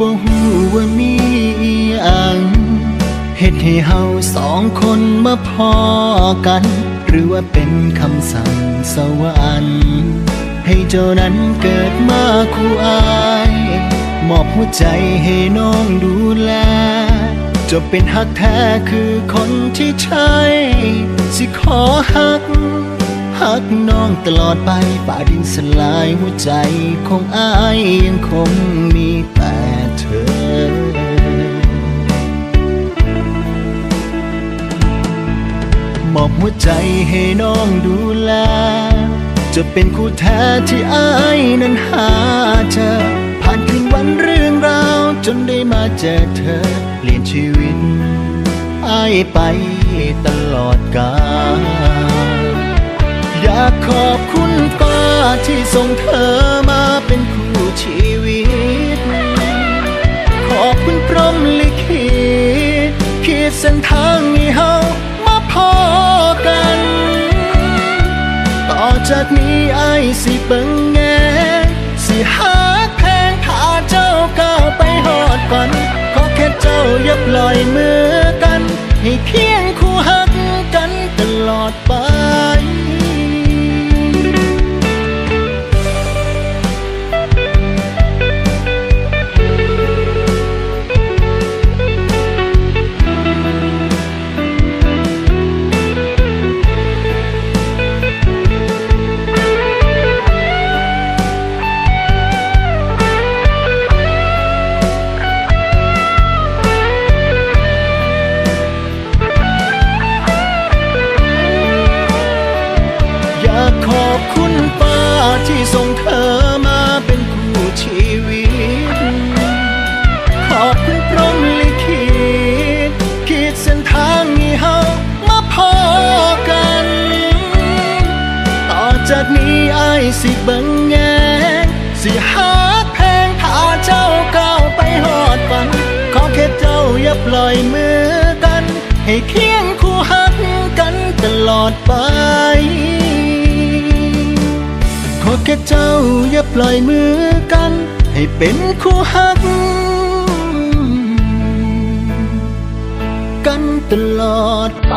บ่ฮู้ว่ามีอีหยังเฮ็ดให้เฮาสองคนมาพอกัน หรือว่าเป็นคำสั่งสวรรค์ให้เจ้านั้นเกิดมาคู่อายมอบหัวใจให้น้องดูแล จะเป็นฮักแท้คือคนที่ใช่ สิขอฮักฮักน้องตลอดไปป่าดินสลายหัวใจของอายยังคงมีแต่ อบหัวใจให้น้องดูแล จะเป็นคู่แท้ที่อายนั้นหาเจอผ่านคืนวันเรื่องราว จนได้มาเจอเธอ เปลี่ยนชีวิตอายไปตลอดกาลอยากขอบคุณฟ้าที่ส่งเธอมาเป็นคู่ชีวิต ขอบคุณพรหมลิขิตขีดเส้นทางให้เฮา จากนี้ไอ้สิเบิ่งแงสิหาแพงพาเจ้าก้าวไปหอดฝันขอแค่เจ้าอย่าปล่อยมือกัน ให้เคียงคู่หักกันตลอดไป ที่ส่งเธอมาเป็นคู่ชีวิต ขอบคุณพรหมลิขิตขีดเส้นทางให้เฮามาพอกัน ต่อจากนี้ไอ้ายสิเบิ่งแงสิหาแพงพาเจ้าก้าวไปหอดฝัน ขอแค่เจ้าอย่าปล่อยมือกัน ให้เคียงคู่หักกันตลอดไป อแค่เจ้าอย่าปล่อยมือกัน ให้เป็นคู่หัก กันตลอดไป